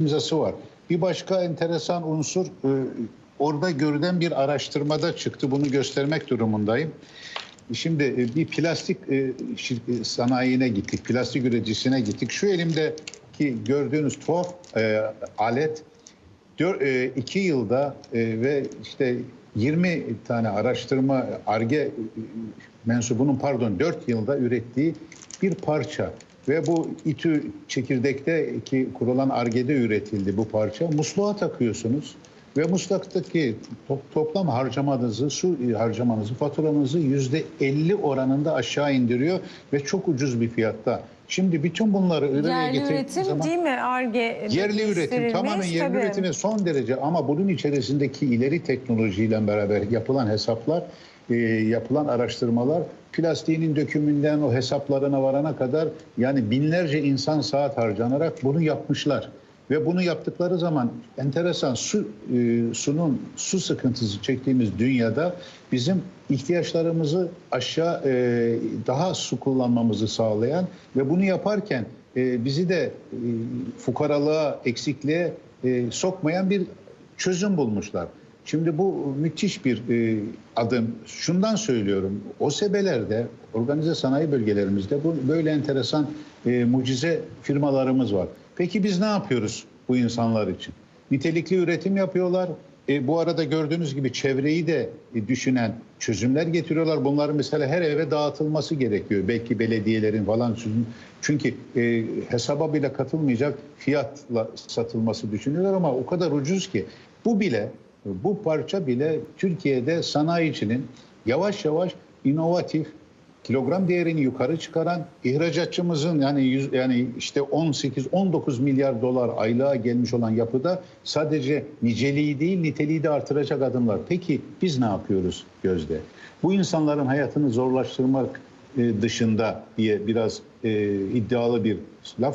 imzası var. Bir başka enteresan unsur e, orada görülen bir araştırmada çıktı. Bunu göstermek durumundayım. Şimdi e, bir plastik e, sanayine gittik, plastik üreticisine gittik. Şu elimdeki gördüğünüz tuhaf alet dör- e, iki yılda ve işte 20 tane araştırma ARGE mensubunun pardon 4 yılda ürettiği bir parça ve bu İTÜ çekirdekte ki kurulan ARGE'de üretildi bu parça. Musluğa takıyorsunuz ve musluktaki to- toplam harcamanızı, su harcamanızı, faturanızı yüzde 50 oranında aşağı indiriyor ve çok ucuz bir fiyatta. Şimdi bütün bunları bir araya Yerli getirdiğiniz üretim zaman... değil mi Arge? Yerli üretim tamamen yerli üretime son derece ama bunun içerisindeki ileri teknolojiyle beraber yapılan hesaplar, e, yapılan araştırmalar plastiğinin dökümünden o hesaplarına varana kadar yani binlerce insan saat harcanarak bunu yapmışlar. Ve bunu yaptıkları zaman enteresan su e, sunun su sıkıntısı çektiğimiz dünyada bizim ihtiyaçlarımızı aşağı e, daha su kullanmamızı sağlayan ve bunu yaparken e, bizi de e, fukaralığa, eksikliğe e, sokmayan bir çözüm bulmuşlar. Şimdi bu müthiş bir e, adım. Şundan söylüyorum. O sebelerde, organize sanayi bölgelerimizde bu böyle enteresan e, mucize firmalarımız var. Peki biz ne yapıyoruz bu insanlar için? Nitelikli üretim yapıyorlar. E, bu arada gördüğünüz gibi çevreyi de e, düşünen çözümler getiriyorlar. Bunların mesela her eve dağıtılması gerekiyor. Belki belediyelerin falan çünkü e, hesaba bile katılmayacak fiyatla satılması düşünüyorlar ama o kadar ucuz ki bu bile bu parça bile Türkiye'de sanayicinin yavaş yavaş inovatif kilogram değerini yukarı çıkaran ihracatçımızın yani yüz, yani işte 18 19 milyar dolar aylığa gelmiş olan yapıda sadece niceliği değil niteliği de artıracak adımlar. Peki biz ne yapıyoruz Gözde? Bu insanların hayatını zorlaştırmak e, dışında diye biraz e, iddialı bir laf